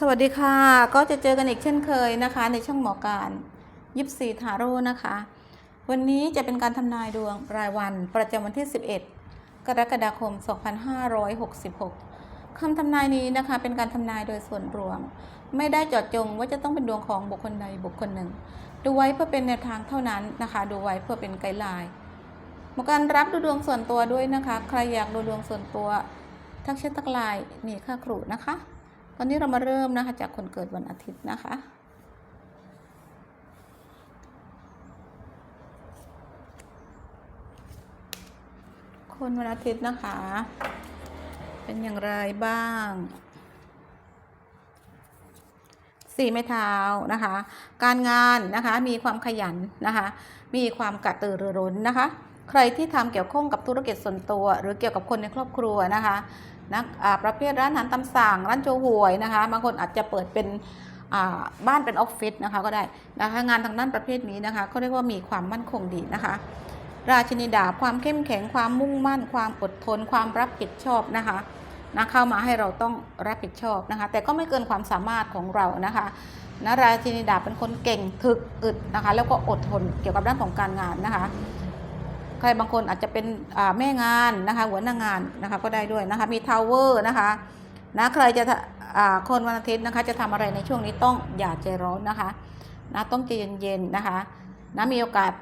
สวัสดีค่ะ ก็จะเจอกันอีกเช่นเคยนะคะ ในช่องหมอการยิปซีทาโร่นะคะ วันนี้จะเป็นการทำนายดวงรายวันประจำวันที่ 11 กรกฎาคม 2566 คำทำนายนี้นะคะ เป็นการทำนายโดยส่วนรวม ไม่ได้จาะจงว่าจะต้องเป็นดวงของบุคคลใดบุคคลหนึ่ง ดูไว้เพื่อเป็นแนวทางเท่านั้นนะคะ ดูไว้เพื่อเป็นไกด์ไลน์หมอการรับดูดวงส่วนตัวด้วยนะคะ ใครอยากดูดวงส่วนตัว ทักแชททักไลน์มีค่าครูนะคะ ตอนนี้เรามาเริ่มนะคะ จากคนเกิดวันอาทิตย์นะคะ คนวันอาทิตย์นะคะ เป็นอย่างไรบ้างสี่ไม้เท้านะคะ การงานนะคะมีความขยันนะคะ มีความกระตือรือร้นนะคะ ใครที่ทำเกี่ยวข้องกับธุรกิจส่วนตัว หรือเกี่ยวกับคนในครอบครัวนะคะ นักอาประเภทร้านอาหารตามสั่งร้านโชห่วยนะคะ บางคนอาจจะเปิดเป็นบ้านเป็นออฟฟิศนะคะก็ได้นะคะงานทางด้านประเภทนี้นะคะก็เรียกว่ามีความมั่นคงดีนะคะ ราชินีดาบความเข้มแข็งความมุ่งมั่น ความอดทน ความรับผิดชอบนะคะนะเข้ามาให้เราต้องรับผิดชอบนะคะ แต่ก็ไม่เกินความสามารถของเรานะคะนะราชินีดาบเป็นคนเก่งถึกอึดนะคะ แล้วก็อดทนเกี่ยวกับด้านของการงานนะคะ ใครบางคนอาจจะเป็นแม่งานนะคะ หัวหน้างานนะคะก็ได้ด้วยนะคะ มีทาวเวอร์นะคะนะใครจะคนวันอาทิตย์นะคะ จะทำอะไรในช่วงนี้ต้องอย่าใจร้อนนะคะนะต้องใจเย็นๆนะคะนะมีโอกาส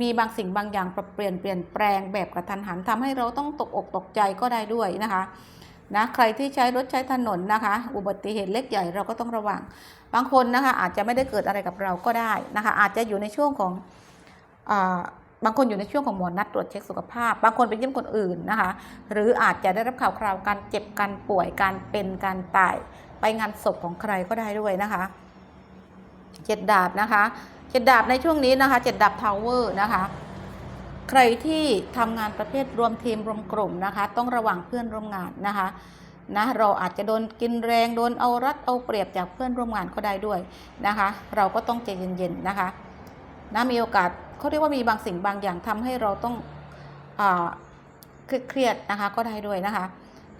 มีบางสิ่งบางอย่างปรับเปลี่ยนเปลี่ยนแปลงแบบกระทันหันทำให้เราต้องตกอกตกใจก็ได้ด้วยนะคะนะใครที่ใช้รถใช้ถนนนะคะ อุบัติเหตุเล็กใหญ่เราก็ต้องระวัง บางคนนะคะอาจจะไม่ได้เกิดอะไรกับเราก็ได้นะคะ อาจจะอยู่ในช่วงของอ บางคนอยู่ในช่วงของหมอนัดตรวจเช็คสุขภาพ บางคนไปเยี่ยมคนอื่นนะคะ หรืออาจจะได้รับข่าวคราวการเจ็บการป่วยการเป็นการตาย ไปงานศพของใครก็ได้ด้วยนะคะเจ็ดดาบนะคะเจ็ดดาบในช่วงนี้นะคะเจ็ดดาบทาวเวอร์นะคะใครที่ทำงานประเภทรวมทีมรวมกลุ่มนะคะ ต้องระวังเพื่อนร่วมงานนะคะนะเราอาจจะโดนกินแรงโดนเอารัดเอาเปรียบจากเพื่อนร่วมงานก็ได้ด้วยนะคะ เราก็ต้องใจเย็นๆนะคะนะมีโอกาส เขาเรียกว่ามีบางสิ่งบางอย่างทำให้เราต้องอเครียดนะคะก็ได้ด้วยนะคะ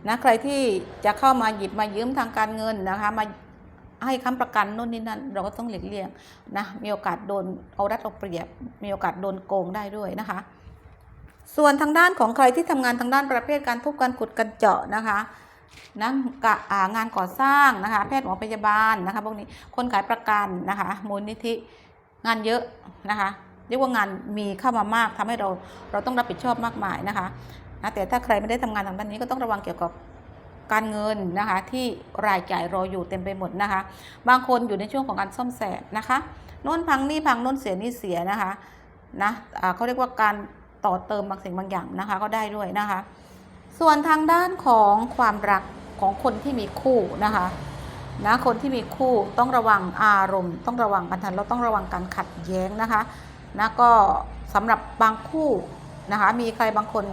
นะใครที่จะเข้ามาหยิบมายืมทางการเงินนะคะมาให้ค้ำประกันนู่นนี่นั่นเราก็ต้องหลีกเลี่ยงนะมีโอกาสโดนเอารัดเอาเปรียบ มีโอกาสโดนโกงได้ด้วยนะคะ ส่วนทางด้านของใครที่ทำงานทางด้านประเภทการทุบการขุดการเจาะนะคะนะกะงานก่อสร้างนะคะ แพทย์หมอพยาบาลนะคะพวกนี้คนขายประกันนะคะมูลนิธิงานเยอะนะคะ เรียกว่างานมีเข้ามามากทำให้เราเราต้องรับผิดชอบมากมายนะคะนะแต่ถ้าใครไม่ได้ทำงานทางด้านนี้ก็ต้องระวังเกี่ยวกับการเงินนะคะที่รายจ่ายรออยู่เต็มไปหมดนะคะ บางคนอยู่ในช่วงของการซ่อมแซมนะคะโน่นพังนี่พังโน่นเสียนี่เสียนะคะนะอ่าเขาเรียกว่าการต่อเติมบางสิ่งบางอย่างนะคะก็ได้ด้วยนะคะ ส่วนทางด้านของความรักของคนที่มีคู่นะคะนะคนที่มีคู่ต้องระวังอารมณ์ ต้องระวังกันทันเราต้องระวังการขัดแย้งนะคะ นะก็สำหรับบางคู่นะคะมีใครบางคน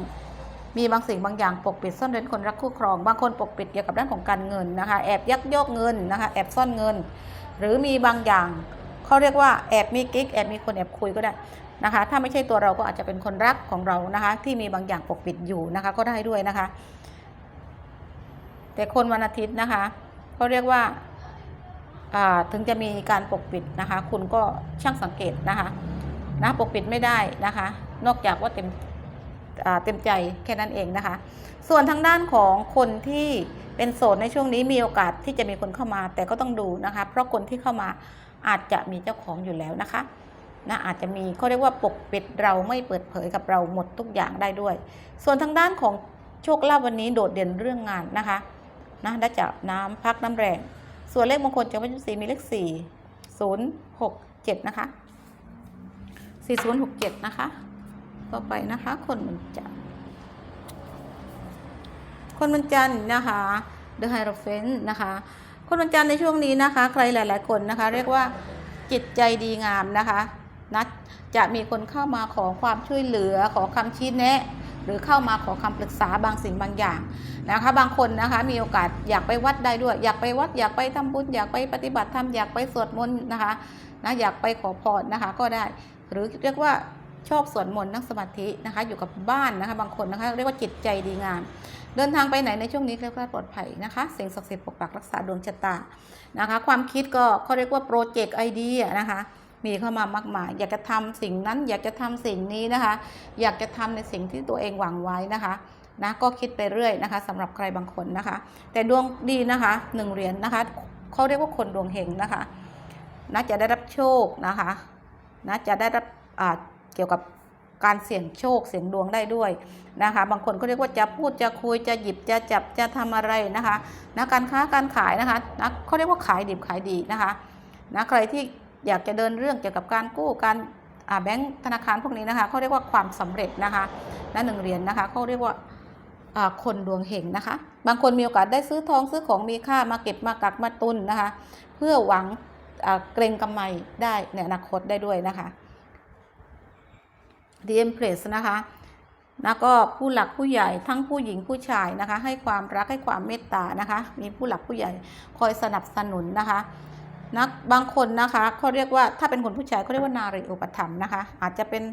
มีบางสิ่งบางอย่างปกปิดซ่อนเร้นคนรักคู่ครอง บางคนปกปิดเกี่ยวกับด้านของการเงินนะคะแอบยักยอกเงินนะคะแอบซ่อนเงิน หรือมีบางอย่างเขาเรียกว่าแอบมีกิ๊กแอบมีคนแอบคุยก็ได้นะคะถ้าไม่ใช่ตัวเราก็อาจจะเป็นคนรักของเรานะคะที่มีบางอย่างปกปิดอยู่นะคะก็ได้ด้วยนะคะ แต่คนวันอาทิตย์นะคะเขาเรียกว่าอ่าถึงจะมีการปกปิดนะคะ คุณก็ช่างสังเกตนะคะ นะปกปิดไม่ได้นะคะ นอกจากว่าเต็มเต็มใจแค่นั้นเองนะคะ ส่วนทางด้านของคนที่เป็นโสดในช่วงนี้มีโอกาสที่จะมีคนเข้ามา แต่ก็ต้องดูนะคะ เพราะคนที่เข้ามาอาจจะมีเจ้าของอยู่แล้วนะคะนะอาจจะมีเขาเรียกว่าปกปิดเราไม่เปิดเผยกับเราหมดทุกอย่างได้ด้วย ส่วนทางด้านของโชคลาภวันนี้โดดเด่นเรื่องงานนะคะนะได้จากน้ำพักน้ำแรง ส่วนเลขมงคลจากวันที่สี่มีเลขสี่ศูนย์หกเจ็ดนะคะ สี่ศูนะคะ ต่อไปนะคะ คนมันจันคนมันจันนะคะ The Hierophant นะคะ คนวันจันในช่วงนี้นะคะ ใครหลายๆ คนนะคะ เรียกว่าจิตใจดีงามนะคะนะจะมีคนเข้ามาขอความช่วยเหลือขอคำชี้แนะหรือเข้ามาขอคำปรึกษาบางสิ่งบางอย่างนะคะ บางคนนะคะมีโอกาสอยากไปวัดได้ด้วย อยากไปวัดอยากไปทำบุญอยากไปปฏิบัติธรรมอยากไปสวดมนต์นะคะนะอยากไปขอพรนะคะก็ได้ หรือเรียกว่าชอบสวดมนต์นั่งสมาธินะคะอยู่กับบ้านนะคะบางคนนะคะเรียกว่าจิตใจดีงาม เดินทางไปไหนในช่วงนี้เรียกว่าปลอดภัยนะคะสิ่งศักดิ์สิทธิ์ปกปักรักษาดวงชะตานะคะ ความคิดก็เขาเรียกว่าโปรเจกต์ไอเดียนะคะมีเข้ามามากมาย อยากจะทำสิ่งนั้นอยากจะทำสิ่งนี้นะคะ อยากจะทำในสิ่งที่ตัวเองหวังไว้นะคะนะก็คิดไปเรื่อยนะคะสำหรับใครบางคนนะคะ แต่ดวงดีนะคะหนึ่งเหรียญนะคะเขาเรียกว่าคนดวงเฮงนะคะน่าจะได้รับโชคนะคะ น่าจะได้รับเกี่ยวกับการเสี่ยงโชคเสี่ยงดวงได้ด้วยนะคะ บางคนก็เรียกว่าจะพูดจะคุยจะหยิบจะจับจะทำอะไรนะคะนะการค้าการขายนะคะนะเขาเรียกว่าขายดิบขายดีนะคะนะใครที่อยากจะเดินเรื่องเกี่ยวกับการกู้การแบงก์ธนาคารพวกนี้นะคะเขาเรียกว่าความสำเร็จนะคะนะหนึ่งเหรียญนะคะเขาเรียกว่าคนดวงเห็งนะคะ บางคนมีโอกาสได้ซื้อทองซื้อของมีค่ามาเก็บมากักมาตุนนะคะ เพื่อหวัง เกรงกำไรได้ในอนาคตได้ด้วยนะคะ The Empress นะคะแล้วก็ผู้หลักผู้ใหญ่ทั้งผู้หญิงผู้ชายนะคะ ให้ความรักให้ความเมตตานะคะ มีผู้หลักผู้ใหญ่คอยสนับสนุนนะคะนักบางคนนะคะเขาเรียกว่าถ้าเป็นคนผู้ชายเขาเรียกว่านารีอุปถัมภ์นะคะ อาจจะเป็น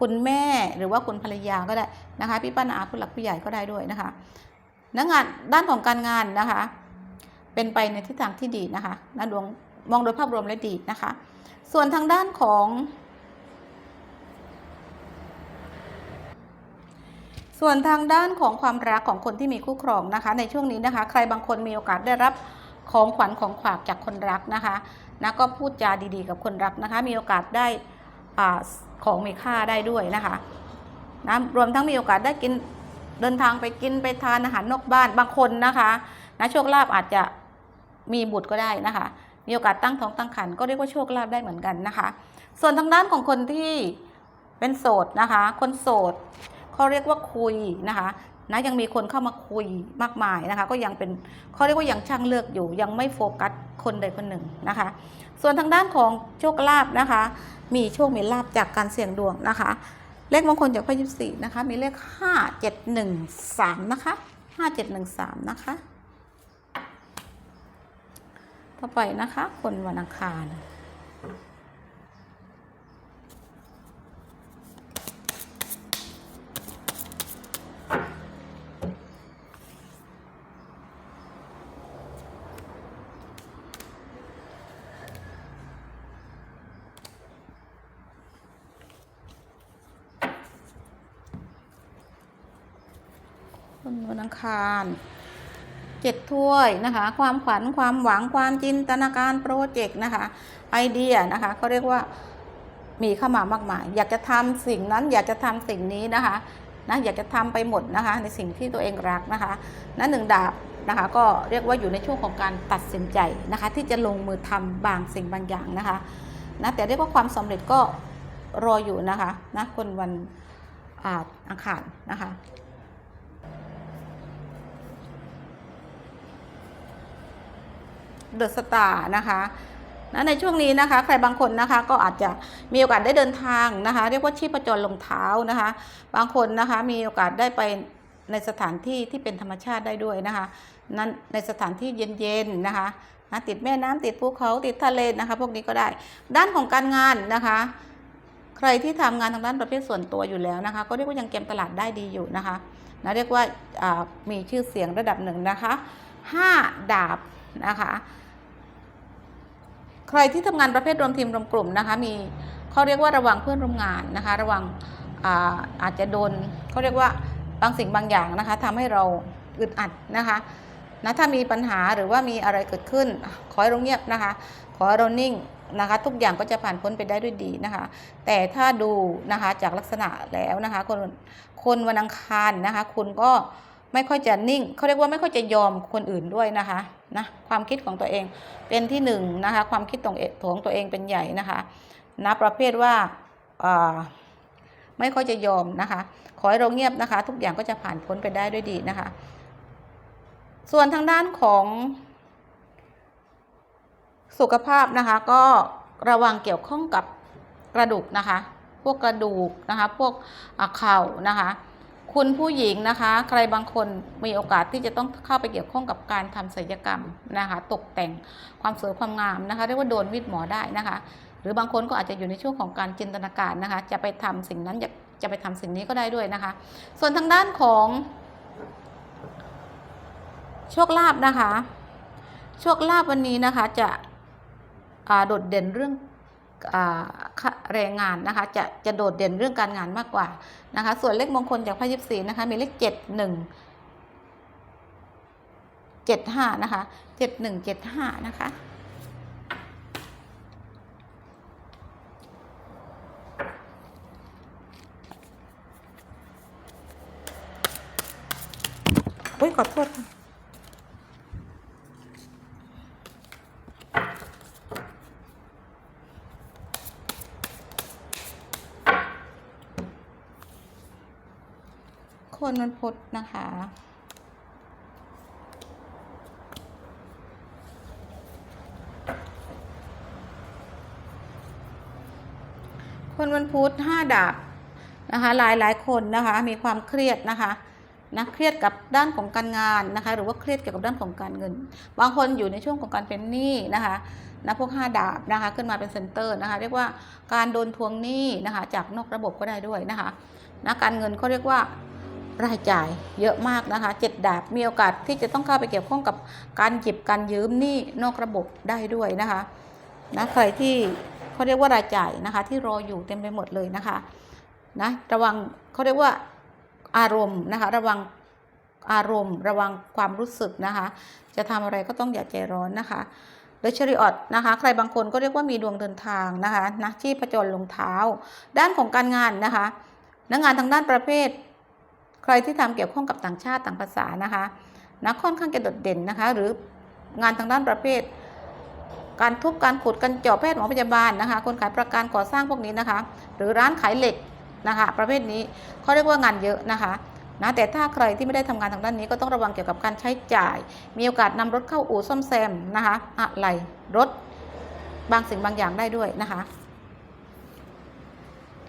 คุณแม่หรือว่าคุณภรรยาก็ได้นะคะ พี่ป้านอาผู้หลักผู้ใหญ่ก็ได้ด้วยนะคะนักงานด้านของการงานนะคะ เป็นไปในทิศทางที่ดีนะคะนะดวง มองโดยภาพรวมและดีนะคะ ส่วนทางด้านของ ส่วนทางด้านของความรักของคนที่มีคู่ครองนะคะ ในช่วงนี้นะคะ ใครบางคนมีโอกาสได้รับของขวัญของขวัญจากคนรักนะคะนะก็พูดจาดีๆกับคนรักนะคะ มีโอกาสได้อาของมีค่าได้ด้วยนะคะนะรวมทั้งมีโอกาสได้กินเดินทางไปกินไปทานอาหารนอกบ้านบางคนนะคะนะโชคลาภอาจจะมีบุตรก็ได้นะคะ มีโอกาสตั้งท้องตั้งครรภ์ก็เรียกว่าโชคลาภได้เหมือนกันนะคะ ส่วนทางด้านของคนที่เป็นโสดนะคะ คนโสดเขาเรียกว่าคุยนะคะนะยังมีคนเข้ามาคุยมากมายนะคะ ก็ยังเป็นเขาเรียกว่ายังช่างเลือกอยู่ ยังไม่โฟกัสคนใดคนหนึ่งนะคะ ส่วนทางด้านของโชคลาภนะคะ มีโชคมีลาภจากการเสี่ยงดวงนะคะ เลขมงคลจากไพ่ยิปซีนะคะ มีเลขห้าเจ็ดหนึ่งสามนะคะห้าเจ็ดหนึ่งสามนะคะ ต่อไปนะคะ คนวันอังคารคนวันอังคาร เจ็ดถ้วยนะคะ ความฝันความหวังความจินตนาการโปรเจกต์นะคะไอเดียนะคะเขาเรียกว่ามีเข้ามามากมาย อยากจะทำสิ่งนั้นอยากจะทำสิ่งนี้นะคะนะอยากจะทำไปหมดนะคะ ในสิ่งที่ตัวเองรักนะคะนั้นหนึ่งดาบนะคะก็เรียกว่าอยู่ในช่วงของการตัดสินใจนะคะ ที่จะลงมือทำบางสิ่งบางอย่างนะคะนะแต่เรียกว่าความสำเร็จก็รออยู่นะคะนะคนวันอาอังคารนะคะ เดอะสตาร์นะคะนะในช่วงนี้นะคะ ใครบางคนนะคะก็อาจจะมีโอกาสได้เดินทางนะคะ เรียกว่าชีพจรลงเท้านะคะ บางคนนะคะมีโอกาสได้ไปในสถานที่ที่เป็นธรรมชาติได้ด้วยนะคะนั้นในสถานที่เย็นๆนะคะนะติดแม่น้ำติดภูเขาติดทะเลนะคะ พวกนี้ก็ได้ ด้านของการงานนะคะ ใครที่ทำงานทางด้านประเภทส่วนตัวอยู่แล้วนะคะ ก็เรียกว่ายังเกมตลาดได้ดีอยู่นะคะนะเรียกว่าอ่ามีชื่อเสียงระดับหนึ่งนะคะห้าดาบนะคะ ใครที่ทำงานประเภทรวมทีมรวมกลุ่มนะคะมีเขาเรียกว่าระวังเพื่อนร่วมงานนะคะ ระวังอาอาจจะโดนเขาเรียกว่าบางสิ่งบางอย่างนะคะทำให้เราอึดอัดนะคะนะถ้ามีปัญหาหรือว่ามีอะไรเกิดขึ้น ขอให้เราเงียบนะคะ ขอให้เรานิ่งนะคะ ทุกอย่างก็จะผ่านพ้นไปได้ด้วยดีนะคะ แต่ถ้าดูนะคะจากลักษณะแล้วนะคะ คนคนวันอังคารนะคะ คุณก็ ไม่ค่อยจะนิ่งเขาเรียกว่าไม่ค่อยจะยอมคนอื่นด้วยนะคะนะความคิดของตัวเองเป็นที่หนึ่งนะคะความคิดของเอของตัวเองเป็นใหญ่นะคะนะประเภทว่าไม่ค่อยจะยอมนะคะ ขอให้เราเงียบนะคะ ทุกอย่างก็จะผ่านพ้นไปได้ด้วยดีนะคะ ส่วนทางด้านของสุขภาพนะคะก็ระวังเกี่ยวข้องกับกระดูกนะคะ พวกกระดูกนะคะ พวกเข่านะคะ คุณผู้หญิงนะคะ ใครบางคนมีโอกาสที่จะต้องเข้าไปเกี่ยวข้องกับการทำศัลยกรรมนะคะ ตกแต่งความสวยความงามนะคะเรียกว่าโดนวิดหมอได้นะคะ หรือบางคนก็อาจจะอยู่ในช่วงของการจินตนาการนะคะ จะไปทำสิ่งนั้นจะไปทำสิ่งนี้ก็ได้ด้วยนะคะ ส่วนทางด้านของโชคลาภนะคะ โชคลาภวันนี้นะคะจะโดดเด่นเรื่อง แรงงานนะคะจะจะโดดเด่นเรื่องการงานมากกว่านะคะส่วนเลขมงคลจากไพ่ยิปซีนะคะมีเลขเจ็ดหนึ่งเจ็ดห้านะคะเจ็ดหนึ่งเจ็ดห้านะคะอุ้ยขอโทษค่ะ คนมันพดนะคะ คนวันพุธห้าดาบนะคะหลายหลายคนนะคะมีความเครียดนะคะนะเครียดกับด้านของการงานนะคะหรือว่าเครียดเกี่ยวกับด้านของการเงิน บางคนอยู่ในช่วงของการเป็นหนี้นะคะนะพวกห้าดาบนะคะขึ้นมาเป็นเซนเตอร์นะคะเรียกว่าการโดนทวงหนี้นะคะจากนอกระบบก็ได้ด้วยนะคะนะการเงินเขาเรียกว่า รายจ่ายเยอะมากนะคะเจ็ดดาบมีโอกาสที่จะต้องเข้าไปเกี่ยวข้องกับการหยิบการยืมหนี้นอกระบบได้ด้วยนะคะนะใครที่เขาเรียกว่ารายจ่ายนะคะที่รออยู่เต็มไปหมดเลยนะคะนะระวังเขาเรียกว่าอารมณ์นะคะระวังอารมณ์ ระวังความรู้สึกนะคะ จะทำอะไรก็ต้องอย่าใจร้อนนะคะหรือชริออตนะคะใครบางคนก็เรียกว่ามีดวงเดินทางนะคะนะที่ประจรลงเท้า ด้านของการงานนะคะนักงานทางด้านประเภท ใครที่ทำเกี่ยวข้องกับต่างชาติต่างภาษานะคะนะค่อนข้างจะโดดเด่นนะคะ หรืองานทางด้านประเภท การทุบการขุดการเจาะแพทย์หมอพยาบาลนะคะ คนขายประกันก่อสร้างพวกนี้นะคะ หรือร้านขายเหล็กนะคะ ประเภทนี้เขาเรียกว่างานเยอะนะคะนะแต่ถ้าใครที่ไม่ได้ทำงานทางด้านนี้ก็ต้องระวังเกี่ยวกับการใช้จ่าย มีโอกาสนำรถเข้าอู่ซ่อมแซมนะคะอะไรรถบางสิ่งบางอย่างได้ด้วยนะคะ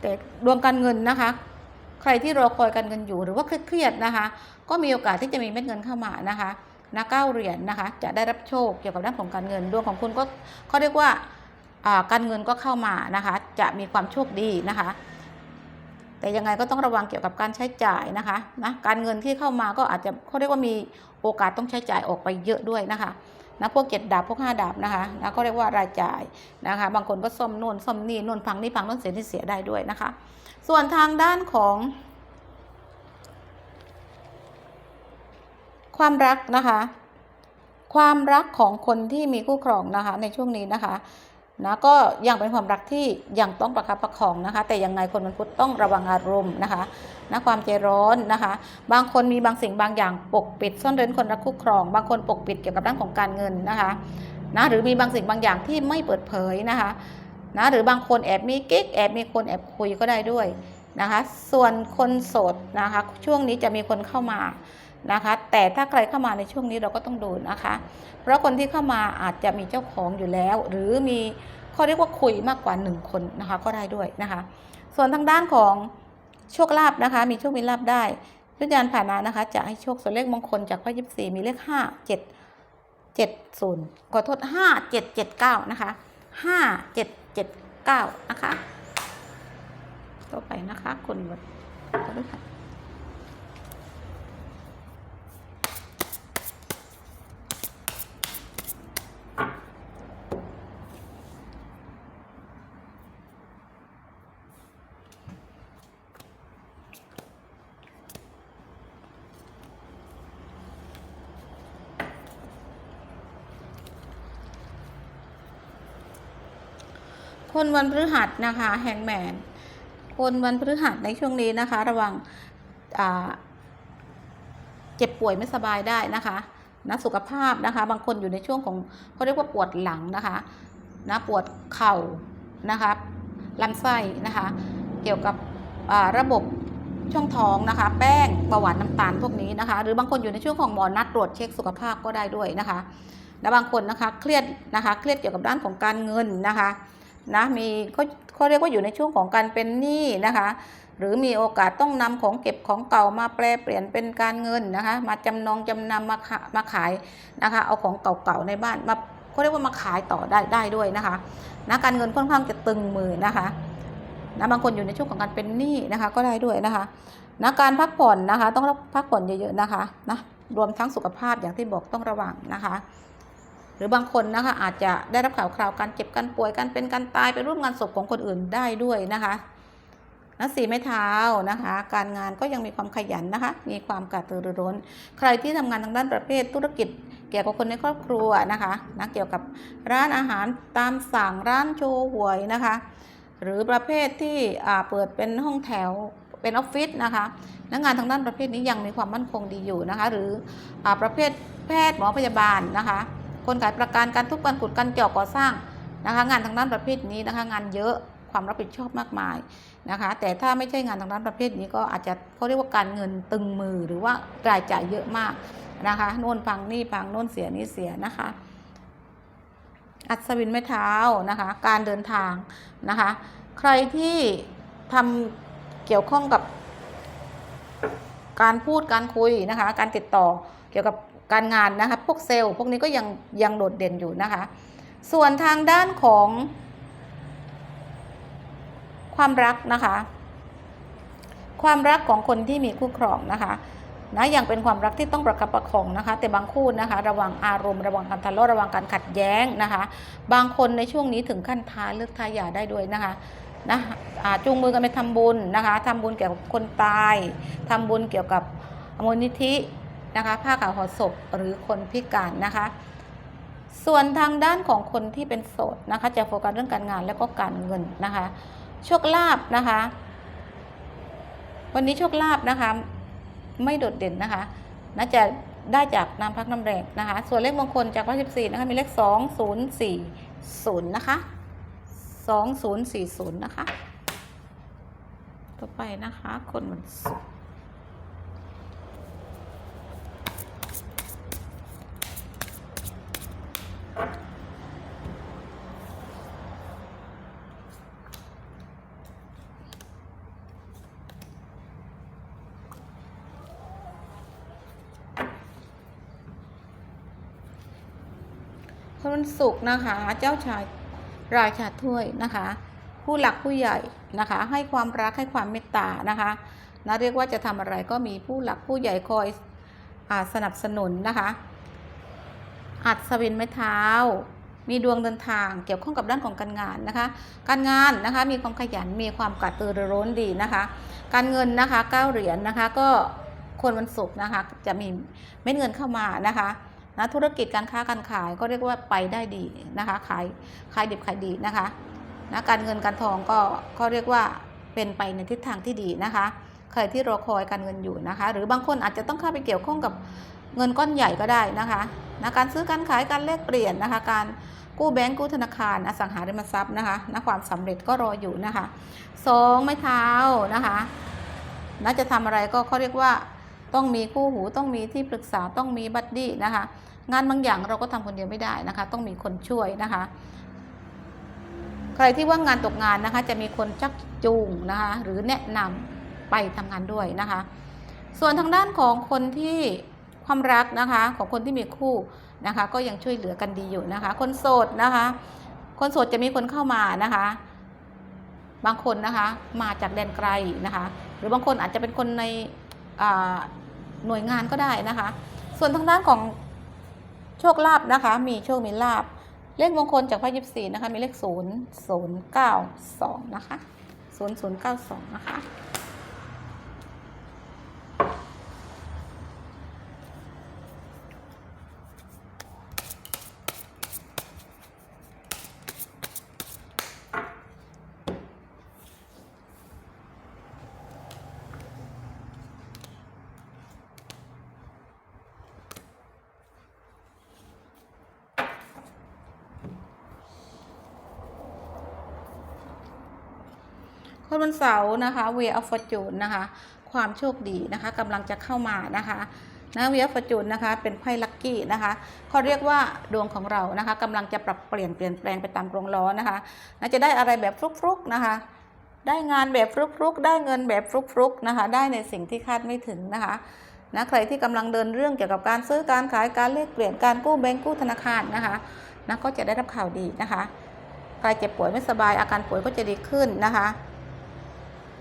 แต่ดวงการเงินนะคะ ใครที่รอคอยการเงินอยู่หรือว่าเครียดๆนะคะ ก็มีโอกาสที่จะมีเม็ดเงินเข้ามานะคะนะเก้าเหรียญนะคะ จะได้รับโชคเกี่ยวกับด้านของการเงินดวงของคุณก็เขาเรียกว่าการเงินก็เข้ามานะคะ จะมีความโชคดีนะคะ แต่ยังไงก็ต้องระวังเกี่ยวกับการใช้จ่ายนะคะนะการเงินที่เข้ามาก็อาจจะเขาเรียกว่ามีโอกาสต้องใช้จ่ายออกไปเยอะด้วยนะคะ นะพวกเจ็ดดาบพวกห้าดาบนะคะนะก็เรียกว่ารายจ่ายนะคะ บางคนก็ซ่อมนวนซ่อมนี่นวนพังนี่พังนวนเสียนี่เสียได้ด้วยนะคะ ส่วนทางด้านของความรักนะคะ ความรักของคนที่มีคู่ครองนะคะในช่วงนี้นะคะ นะก็ยังเป็นความรักที่ยังต้องประคับประคองนะคะ แต่ยังไงคนมันพุธต้องระวังอารมณ์นะคะนะความใจร้อนนะคะ บางคนมีบางสิ่งบางอย่างปกปิดซ่อนเร้นคนรักคู่ครอง บางคนปกปิดเกี่ยวกับด้านของการเงินนะคะนะหรือมีบางสิ่งบางอย่างที่ไม่เปิดเผยนะคะนะหรือบางคนแอบมีกิ๊กแอบมีคนแอบคุยก็ได้ด้วยนะคะ ส่วนคนโสดนะคะ ช่วงนี้จะมีคนเข้ามา นะคะ แต่ถ้าใครเข้ามาในช่วงนี้เราก็ต้องดูนะคะ เพราะคนที่เข้ามาอาจจะมีเจ้าของอยู่แล้ว หรือมีเขาเรียกว่าคุยมากกว่าหนึ่งคนนะคะก็ได้ด้วยนะคะ ส่วนทางด้านของโชคลาภนะคะ มีโชคมีลาภได้ยุทธยานผ่านานะคะ จะให้โชคส่วนเลขมงคลจากพระยิบสี่มีเลขห้าเจ็ดเจ็ดศูนย์ขอโทษห้าเจ็ดเจ็ดเก้านะคะห้าเจ็ดเจ็ดเก้านะคะ ต่อไปนะคะคนวัด คนวันพฤหัสนะคะแฮงแมนคนวันพฤหัสในช่วงนี้นะคะ ระวังเจ็บป่วยไม่สบายได้นะคะนะสุขภาพนะคะ บางคนอยู่ในช่วงของเขาเรียกว่าปวดหลังนะคะนะปวดเข่านะคะลำไส้นะคะ เกี่ยวกับระบบช่องท้องนะคะ แป้งเบาหวานน้ำตาลพวกนี้นะคะ หรือบางคนอยู่ในช่วงของหมอนัดตรวจเช็คสุขภาพก็ได้ด้วยนะคะและบางคนนะคะเครียดนะคะ เครียดเกี่ยวกับด้านของการเงินนะคะ นะมีเขาเขาเรียกว่าอยู่ในช่วงของการเป็นหนี้นะคะหรือมีโอกาสต้องนำของเก็บของเก่ามาแปลเปลี่ยนเป็นการเงินนะคะ มาจำนองจำนำมาขามาขายนะคะ เอาของเก่าๆในบ้านมาก็เรียกว่ามาขายต่อได้ได้ด้วยนะคะนะการเงินค่อนข้างจะตึงมือนะคะนะบางคนอยู่ในช่วงของการเป็นหนี้นะคะ ก็ได้ด้วยนะคะนะการพักผ่อนนะคะ ต้องพักผ่อนเยอะๆนะคะนะรวมทั้งสุขภาพอย่างที่บอกต้องระวังนะคะ หรือบางคนนะคะอาจจะได้รับข่าวคราวการเจ็บการป่วยการเป็นการตายไปร่วมงานศพของคนอื่นได้ด้วยนะคะนะสีไม้เท้านะคะ การงานก็ยังมีความขยันนะคะ มีความกระตือรือร้น ใครที่ทำงานทางด้านประเภทธุรกิจ เกี่ยวกับคนในครอบครัวนะคะนะเกี่ยวกับร้านอาหารตามสั่งร้านโชว์หวยนะคะ หรือประเภทที่เปิดเป็นห้องแถวเป็นออฟฟิศนะคะและงานทางด้านประเภทนี้ยังมีความมั่นคงดีอยู่นะคะ หรืออประเภทแพทย์หมอพยาบาลนะคะ คนขายประกันการทุบการขุดการเจาะก่อสร้างนะคะ งานทางด้านประเภทนี้นะคะงานเยอะความรับผิดชอบมากมายนะคะ แต่ถ้าไม่ใช่งานทางด้านประเภทนี้ก็อาจจะเขาเรียกว่าการเงินตึงมือหรือว่ารายจ่ายเยอะมากนะคะโน่นพังนี่พังโน่นเสียนี่เสียนะคะ อัศวินไม้เท้านะคะ การเดินทางนะคะ ใครที่ทำเกี่ยวข้องกับการพูดการคุยนะคะ การติดต่อเกี่ยวกับ การงานนะคะพวกเซลล์พวกนี้ก็ยังยังโดดเด่นอยู่นะคะ ส่วนทางด้านของความรักนะคะ ความรักของคนที่มีคู่ครองนะคะนะยังเป็นความรักที่ต้องประคับประคองนะคะ แต่บางคู่นะคะ ระวังอารมณ์ระวังการทะเลาะระวังการขัดแย้งนะคะ บางคนในช่วงนี้ถึงขั้นทาเลือกทายาได้ด้วยนะคะนะจูงมือกันไปทำบุญนะคะทำบุญเกี่ยวกับคนตายทำบุญเกี่ยวกับมูลนิธิ นะคะผ้าขาวห่อศพหรือคนพิการนะคะ ส่วนทางด้านของคนที่เป็นโสดนะคะ จะโฟกัสเรื่องการงานและก็การเงินนะคะโชคลาภนะคะ วันนี้โชคลาภนะคะ ไม่โดดเด่นนะคะน่าจะได้จากน้ำพักน้ำแรงนะคะ ส่วนเลขมงคลจากวัน14นะคะมีเลข 2040 นะคะ 2040 นะคะ ต่อไปนะคะ คนวันศุกร์ ศุกร์นะคะ เจ้าชายราชาถ้วยนะคะ ผู้หลักผู้ใหญ่นะคะ ให้ความรักให้ความเมตตานะคะนะเรียกว่าจะทำอะไรก็มีผู้หลักผู้ใหญ่คอยอสนับสนุนนะคะอัศวินไม้เท้า มีดวงเดินทางเกี่ยวข้องกับด้านของการงานนะคะ การงานนะคะมีความขยันมีความกระตือรือร้นดีนะคะ การเงินนะคะเก้าเหรียญนะคะก็คนวันศุกร์นะคะจะมีเม็ดเงินเข้ามานะคะ นะธุรกิจการค้าการขายก็เรียกว่าไปได้ดีนะคะขายขายดิบขายดีนะคะนะการเงินการทองก็ก็เรียกว่าเป็นไปในทิศทางที่ดีนะคะ ใครที่รอคอยการเงินอยู่นะคะ หรือบางคนอาจจะต้องเข้าไปเกี่ยวข้องกับเงินก้อนใหญ่ก็ได้นะคะนะการซื้อการขายการแลกเปลี่ยนนะคะ การกู้แบงก์กู้ธนาคารอสังหาริมทรัพย์นะคะนะความสำเร็จก็รออยู่นะคะสองไม้เท้านะคะน่าจะทำอะไรก็เขาเรียกว่า ต้องมีคู่หูต้องมีที่ปรึกษาต้องมีบัดดี้นะคะ งานบางอย่างเราก็ทำคนเดียวไม่ได้นะคะ ต้องมีคนช่วยนะคะ ใครที่ว่างงานตกงานนะคะ จะมีคนชักจูงนะคะ หรือแนะนำไปทำงานด้วยนะคะ ส่วนทางด้านของคนที่ความรักนะคะของคนที่มีคู่นะคะ ก็ยังช่วยเหลือกันดีอยู่นะคะ คนโสดนะคะ คนโสดจะมีคนเข้ามานะคะ บางคนนะคะมาจากแดนไกลนะคะ หรือบางคนอาจจะเป็นคนใน หน่วยงานก็ได้นะคะ ส่วนทางด้านของโชคลาภนะคะ มีโชคมีลาบเลขมงคลจากไพ่ยิบสี่นะคะ มีเลขศูนย์ศูนย์เก้าสองนะคะศูนย์ศูนย์เก้าสองนะคะ เสาร์นะคะ Way of Fortune นะคะ ความโชคดีนะคะกำลังจะเข้ามานะคะนะ Way of Fortune นะคะเป็นไพ่ลัคกี้นะคะเขาเรียกว่าดวงของเรานะคะกำลังจะปรับเปลี่ยนเปลี่ยนแปลงไปตามกรงล้อนะคะนะจะได้อะไรแบบฟลุกๆนะคะ ได้งานแบบฟลุกๆ ได้เงินแบบฟลุกๆนะคะได้ในสิ่งที่คาดไม่ถึงนะคะนะใครที่กำลังเดินเรื่องเกี่ยวกับการซื้อการขายการเลขเปลี่ยนการกู้แบงก์กู้ธนาคารนะคะนะก็จะได้รับข่าวดีนะคะใครเจ็บป่วยไม่สบายอาการป่วยก็จะดีขึ้นนะคะ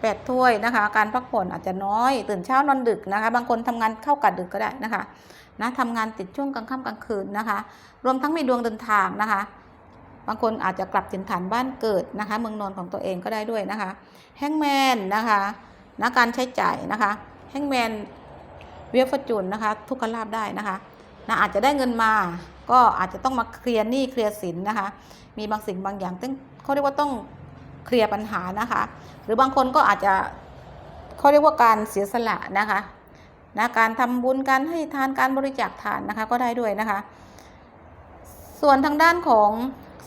แปดถ้วยนะคะ การพักผ่อนอาจจะน้อย ตื่นเช้านอนดึกนะคะ บางคนทำงานเข้ากะดึกก็ได้นะคะนะทำงานติดช่วงกลางค่ำกลางคืนนะคะ รวมทั้งมีดวงเดินทางนะคะบางคนอาจจะกลับถิ่นฐานบ้านเกิดนะคะ เมืองนอนของตัวเองก็ได้ด้วยนะคะแฮงแมนนะคะนะการใช้จ่ายนะคะแฮงแมนเวียฟจูนนะคะ ทุกขลาบได้นะคะนะอาจจะได้เงินมา ก็อาจจะต้องมาเคลียร์หนี้เคลียร์สินนะคะ มีบางสิ่งบางอย่างต้องเขาเรียกว่าต้อง เคลียร์ปัญหานะคะ หรือบางคนก็อาจจะเขาเรียกว่าการเสียสละนะคะนะการทำบุญการให้ทานการบริจาคทานนะคะก็ได้ด้วยนะคะ ส่วนทางด้านของ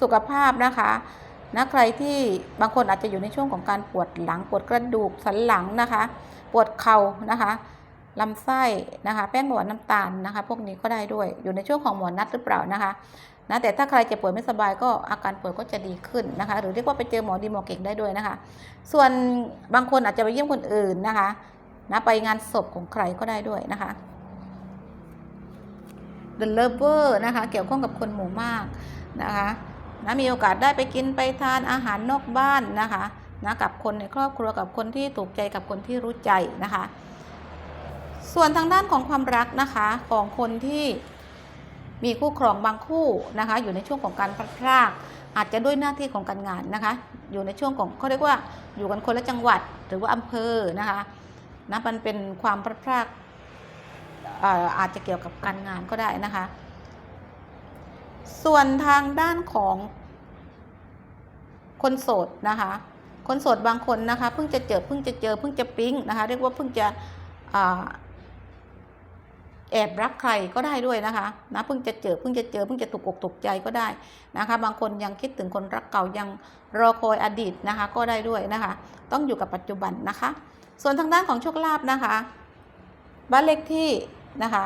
สุขภาพนะคะนะใครที่บางคนอาจจะอยู่ในช่วงของการปวดหลังปวดกระดูกสันหลังนะคะ ปวดเข่านะคะลำไส้นะคะ แป้งหวานน้ำตาลนะคะ พวกนี้ก็ได้ด้วยอยู่ในช่วงของหมอนัดหรือเปล่านะคะ นะแต่ถ้าใครเจ็บป่วยไม่สบายก็อาการป่วยก็จะดีขึ้นนะคะ หรือเรียกว่าไปเจอหมอดีหมอเก่งได้ด้วยนะคะ ส่วนบางคนอาจจะไปเยี่ยมคนอื่นนะคะนะไปงานศพของใครก็ได้ด้วยนะคะ The Lover นะคะ เกี่ยวข้องกับคนหมู่มากนะคะนะมีโอกาสได้ไปกินไปทานอาหารนอกบ้านนะคะนะกับคนในครอบครัวกับคนที่ถูกใจกับคนที่รู้ใจนะคะ ส่วนทางด้านของความรักนะคะของคนที่ มีคู่ครองบางคู่นะคะ อยู่ในช่วงของการพลัดพราก อาจจะด้วยหน้าที่ของการงานนะคะ อยู่ในช่วงของเขาเรียกว่าอยู่กันคนละจังหวัดหรือว่าอำเภอนะคะนะมันเป็นความพลัดพรากเอ่อาจจะเกี่ยวกับการงานก็ได้นะคะ ส่วนทางด้านของคนโสดนะคะ คนโสดบางคนนะคะเพิ่งจะเจอเพิ่งจะเจอเพิ่งจะปิ๊งนะคะ เรียกว่าเพิ่งจะ แอบรักใครก็ได้ด้วยนะคะนะเพิ่งจะเจอเพิ่งจะเจอเพิ่งจะถูกอกถูกใจก็ได้นะคะ บางคนยังคิดถึงคนรักเก่ายังรอคอยอดีตนะคะ ก็ได้ด้วยนะคะ ต้องอยู่กับปัจจุบันนะคะ ส่วนทางด้านของโชคลาภนะคะบ้านเลขที่นะคะ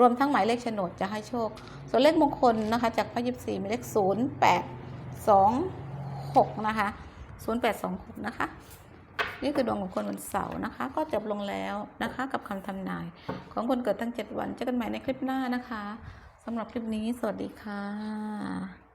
รวมทั้งหมายเลขโฉนดจะให้โชค ส่วนเลขมงคลนะคะ จากพระยิบสี่มีเลขศูนย์แปดสองหกนะคะศูนย์แปดสองหกนะคะ นี่คือดวงของคนวันเสาร์นะคะ ก็จบลงแล้วนะคะ กับคำทำนาย ของคนเกิดทั้ง 7 วันเจอกันใหม่ในคลิปหน้านะคะสำหรับคลิปนี้ สวัสดีค่ะ